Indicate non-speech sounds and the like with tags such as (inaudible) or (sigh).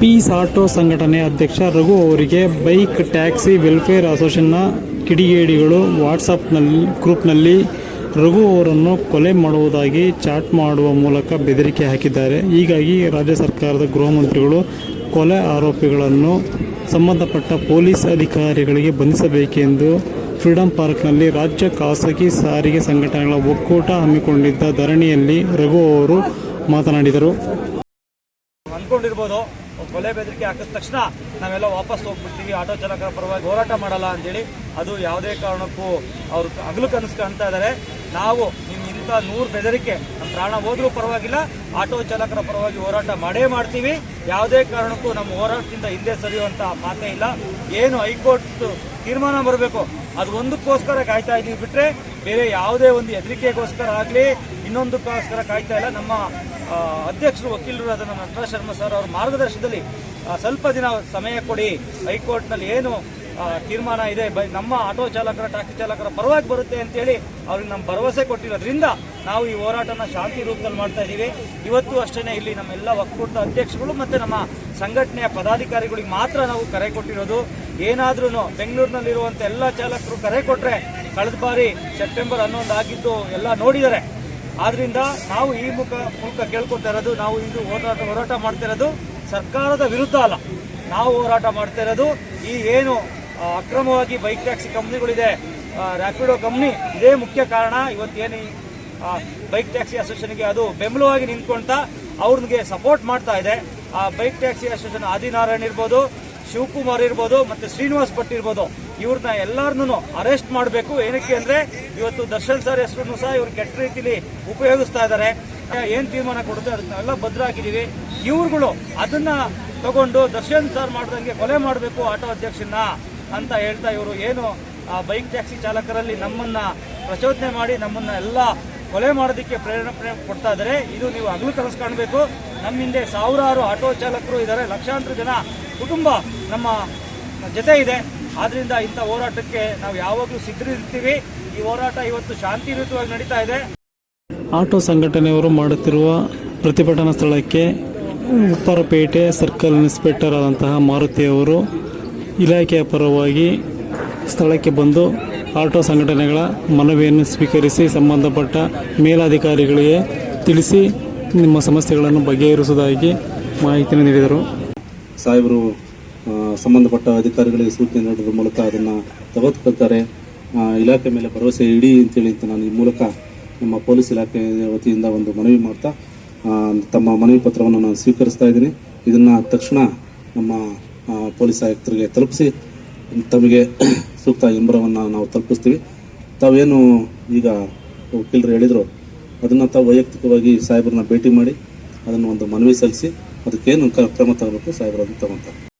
Piece auto ಸಂಘಟನೆ ಅಧ್ಯಕ್ಷ ರಘು ಅವರಿಗೆ ಬೈಕ್ ಟ್ಯಾಕ್ಸಿ ವೆಲ್ಫೇರ್ ಅಸೋಸಿಯೇಷನ್ನ ಕಿಡಿಗೇಡಿಗಳು ವಾಟ್ಸಪ್ನಲ್ಲಿ ಗ್ರೂಪ್ನಲ್ಲಿ ರಘು ಅವರನ್ನು ಕೊಲೆ ಮಾಡುವುದಾಗಿ ಚಾಟ್ ಮಾಡುವ ಮೂಲಕ ಬೆದರಿಕೆ ಹಾಕಿದ್ದಾರೆ. ಹೀಗಾಗಿ ರಾಜ್ಯ ಸರ್ಕಾರದ ಗೃಹ ಮಂತ್ರಿಗಳು ಕೊಲೆ ಆರೋಪಿಗಳನ್ನು ಸಂಬಂಧಪಟ್ಟ ಪೊಲೀಸ್ ಅಧಿಕಾರಿಗಳಿಗೆ ಬಂಧಿಸಬೇಕೆಂದು ಫ್ರೀಡಂ ಪಾರ್ಕ್ನಲ್ಲಿ ರಾಜ್ಯ ಖಾಸಗಿ ಸಾರಿಗೆ ಸಂಘಟನೆಗಳ ಒಕ್ಕೂಟ ಹಮ್ಮಿಕೊಂಡಿದ್ದ ಧರಣಿಯಲ್ಲಿ ರಘು ಅವರು ಮಾತನಾಡಿದರು. ಅನ್ಕೊಂಡಿರ್ಬೋದು ಕೊಲೆ ಬೆದರಿಕೆ ಹಾಕಿದ ತಕ್ಷಣ ನಾವೆಲ್ಲ ವಾಪಸ್ ಹೋಗ್ಬಿಡ್ತೀವಿ, ಆಟೋ ಚಾಲಕರ ಪರವಾಗಿ ಹೋರಾಟ ಮಾಡಲ್ಲ ಅಂತೇಳಿ ಅದು ಯಾವುದೇ ಕಾರಣಕ್ಕೂ ಅವರು ಹಗಲು ಕನಸು ಕಾಣ್ತಾ ಇದ್ದಾರೆ ನಾವು ನಿಮ್ಮ ಇಂಥ ನೂರು ಬೆದರಿಕೆ ನಮ್ಮ ಪ್ರಾಣ ಹೋದ್ರೂ ಪರವಾಗಿಲ್ಲ, ಆಟೋ ಚಾಲಕರ ಪರವಾಗಿ ಹೋರಾಟ ಮಾಡೇ ಮಾಡ್ತೀವಿ. ಯಾವುದೇ ಕಾರಣಕ್ಕೂ ನಮ್ಮ ಹೋರಾಟದಿಂದ ಹಿಂದೆ ಸರಿಯುವಂತ ಮಾತೇ ಇಲ್ಲ. ಏನು ಹೈಕೋರ್ಟ್ ತೀರ್ಮಾನ ಬರಬೇಕು, ಅದು ಒಂದಕ್ಕೋಸ್ಕರ ಕಾಯ್ತಾ ಇದ್ದೀವಿ ಬಿಟ್ರೆ ಬೇರೆ ಯಾವುದೇ ಒಂದು ಹೆದರಿಕೆಗೋಸ್ಕರ ಆಗಲಿ, ಇನ್ನೊಂದಕ್ಕೋಸ್ಕರ ಕಾಯ್ತಾ ಇಲ್ಲ. ನಮ್ಮ ಅಧ್ಯಕ್ಷರು ವಕೀಲರು ಅದನ್ನು ನಮ್ಮ ನಟರಾಜ್ ಶರ್ಮಾ ಸರ್ ಅವರ ಮಾರ್ಗದರ್ಶನದಲ್ಲಿ ಸ್ವಲ್ಪ ದಿನ ಸಮಯ ಕೊಡಿ. ಹೈಕೋರ್ಟ್ನಲ್ಲಿ ಏನು ತೀರ್ಮಾನ ಇದೆ. ನಮ್ಮ ಆಟೋ ಚಾಲಕರ, ಟ್ಯಾಕ್ಸಿ ಚಾಲಕರ ಪರವಾಗಿ ಬರುತ್ತೆ ಅಂತೇಳಿ ಅವ್ರಿಗೆ ನಮ್ಮ ಭರವಸೆ ಕೊಟ್ಟಿರೋದ್ರಿಂದ ನಾವು ಈ ಹೋರಾಟನ ಶಾಂತಿ ರೂಪದಲ್ಲಿ ಮಾಡ್ತಾ ಇದ್ದೀವಿ ಇವತ್ತು ಅಷ್ಟೇ ಇಲ್ಲಿ ನಮ್ಮೆಲ್ಲ ಒಕ್ಕೂಟದ ಅಧ್ಯಕ್ಷಗಳು ಮತ್ತು ನಮ್ಮ ಸಂಘಟನೆಯ ಪದಾಧಿಕಾರಿಗಳಿಗೆ ಮಾತ್ರ ನಾವು ಕರೆ ಕೊಟ್ಟಿರೋದು. ಏನಾದ್ರೂ ಬೆಂಗಳೂರಿನಲ್ಲಿರುವಂಥ ಎಲ್ಲ ಚಾಲಕರು ಕರೆ ಕೊಟ್ಟರೆ ಕಳೆದ ಬಾರಿ ಸೆಪ್ಟೆಂಬರ್ ಹನ್ನೊಂದು ಆಗಿದ್ದು ಎಲ್ಲ ನೋಡಿದ್ದಾರೆ. ಆದ್ರಿಂದ ನಾವು ಈ ಮುಖ ಮುಖ ಕೇಳ್ಕೊತಾ ಇರೋದು, ನಾವು ಇಂದು ಹೋರಾಟ ಹೋರಾಟ ಮಾಡ್ತಾ ಇರೋದು ಸರ್ಕಾರದ ವಿರುದ್ಧ ಅಲ್ಲ. ನಾವು ಹೋರಾಟ ಮಾಡ್ತಾ ಇರೋದು ಈ ಏನು ಅಕ್ರಮವಾಗಿ ಬೈಕ್ ಟ್ಯಾಕ್ಸಿ ಕಂಪ್ನಿಗಳಿದೆ. ರ್ಯಾಪಿಡೋ ಕಂಪ್ನಿ ಇದೇ ಮುಖ್ಯ ಕಾರಣ. ಇವತ್ತೇನು ಬೈಕ್ ಟ್ಯಾಕ್ಸಿ ಅಸೋಸಿಯೇಷನ್ಗೆ ಅದು ಬೆಂಬಲವಾಗಿ ನಿಂತ್ಕೊಳ್ತಾ ಅವ್ರಿಗೆ ಸಪೋರ್ಟ್ ಮಾಡ್ತಾ ಇದೆ. ಆ ಬೈಕ್ ಟ್ಯಾಕ್ಸಿ ಅಸೋಸಿಯೇಷನ್ ಆದಿನಾರಾಯಣ್ ಇರ್ಬೋದು, ಶಿವಕುಮಾರ್ ಇರ್ಬೋದು, ಮತ್ತೆ ಶ್ರೀನಿವಾಸ್ ಭಟ್ ಇರ್ಬೋದು, ಇವ್ರನ್ನ ಎಲ್ಲಾರನ್ನು ಅರೆಸ್ಟ್ ಮಾಡಬೇಕು. ಏನಕ್ಕೆ ಅಂದ್ರೆ, ಇವತ್ತು ದರ್ಶನ್ ಸರ್ ಹೆಸರನ್ನು ಸಹ ಇವ್ರು ಕೆಟ್ಟ ರೀತಿಲಿ ಉಪಯೋಗಿಸ್ತಾ ಇದ್ದಾರೆ. ಏನ್ ತೀರ್ಮಾನ ಕೊಡುತ್ತೆ, ಅದನ್ನೆಲ್ಲ ಭದ್ರ ಹಾಕಿದೀವಿ ಇವ್ರುಗಳು ಅದನ್ನ ತಗೊಂಡು ದರ್ಶನ್ ಸರ್ ಮಾಡ್ದಂಗೆ ಕೊಲೆ ಮಾಡಬೇಕು ಆಟೋ ಅಧ್ಯಕ್ಷನ್ನ. ಅಂತ ಹೇಳ್ತಾ ಇವರು. ಏನು, ಆ ಬೈಕ್ ಟ್ಯಾಕ್ಸಿ ಚಾಲಕರಲ್ಲಿ ನಮ್ಮನ್ನ ಪ್ರಚೋದನೆ ಮಾಡಿ, ನಮ್ಮನ್ನ ಎಲ್ಲ ಕೊಲೆ ಮಾಡೋದಕ್ಕೆ ಪ್ರೇರಣೆ ಕೊಡ್ತಾ ಇದ್ದಾರೆ. ಇದು ನೀವು ಹಗಲು ಕನಸು ಕಾಣಬೇಕು. ನಮ್ಮ ಹಿಂದೆ ಸಾವಿರಾರು ಆಟೋ ಚಾಲಕರು ಇದ್ದಾರೆ. ಲಕ್ಷಾಂತರ ಜನ ಕುಟುಂಬ ನಮ್ಮ ಜೊತೆ ಇದೆ. ಆದ್ರಿಂದ ಇಂಥ ಹೋರಾಟಕ್ಕೆ ನಾವು ಯಾವಾಗಲೂ ಸಿದ್ಧರಿರ್ತೀವಿ. ಈ ಹೋರಾಟ ಇವತ್ತು ಶಾಂತಿಯುತವಾಗಿ ನಡೀತಾ ಇದೆ. ಆಟೋ ಸಂಘಟನೆಯವರು ಮಾಡುತ್ತಿರುವ ಪ್ರತಿಭಟನಾ ಸ್ಥಳಕ್ಕೆ ಉತ್ತರಪೇಟೆ ಸರ್ಕಲ್ ಇನ್ಸ್ಪೆಕ್ಟರ್ ಆದಂತಹ ಮಾರುತಿಯವರು ಇಲಾಖೆಯ ಪರವಾಗಿ ಸ್ಥಳಕ್ಕೆ ಬಂದು ಆಟೋ ಸಂಘಟನೆಗಳ ಮನವಿಯನ್ನು ಸ್ವೀಕರಿಸಿ ಸಂಬಂಧಪಟ್ಟ ಮೇಲಾಧಿಕಾರಿಗಳಿಗೆ ತಿಳಿಸಿ ನಿಮ್ಮ ಸಮಸ್ಯೆಗಳನ್ನು ಬಗೆಹರಿಸುವುದಾಗಿ ಮಾಹಿತಿಯನ್ನು ನೀಡಿದರು. ಸಾಹೇಬರು ಸಂಬಂಧಪಟ್ಟ ಅಧಿಕಾರಿಗಳಿಗೆ ಸೂಚನೆ ನೀಡುವ ಮೂಲಕ ಅದನ್ನು ತೆಗೆದುಕೊಳ್ತಾರೆ ಇಲಾಖೆ ಮೇಲೆ ಭರವಸೆ ಇಡಿ ಅಂತೇಳಿ ಅಂತ ನಾನು ಈ ಮೂಲಕ ನಮ್ಮ ಪೊಲೀಸ್ ಇಲಾಖೆ ವತಿಯಿಂದ ಒಂದು ಮನವಿ ಮಾಡ್ತಾ ತಮ್ಮ ಮನವಿ ಪತ್ರವನ್ನು ನಾನು ಸ್ವೀಕರಿಸ್ತಾ ಇದ್ದೀನಿ. ಇದನ್ನು ತಕ್ಷಣ ನಮ್ಮ ಪೊಲೀಸ್ ಆಯುಕ್ತರಿಗೆ ತಲುಪಿಸಿ, ತಮಗೆ (clears throat) ಸೂಕ್ತ ಹಿಂಬರವನ್ನು ನಾವು ತಲುಪಿಸ್ತೀವಿ. ತಾವೇನು ಈಗ ವಕೀಲರು ಹೇಳಿದರು, ಅದನ್ನು ತಾವು ವೈಯಕ್ತಿಕವಾಗಿ ಸಾಹೇಬರನ್ನ ಭೇಟಿ ಮಾಡಿ, ಅದನ್ನು ಒಂದು ಮನವಿ ಸಲ್ಲಿಸಿ, ಅದಕ್ಕೇನು ಕ್ರಮ ತಗೋಬೇಕು ಸಾಹೇಬರು ಅದನ್ನು ತಗೊಂತಾರೆ.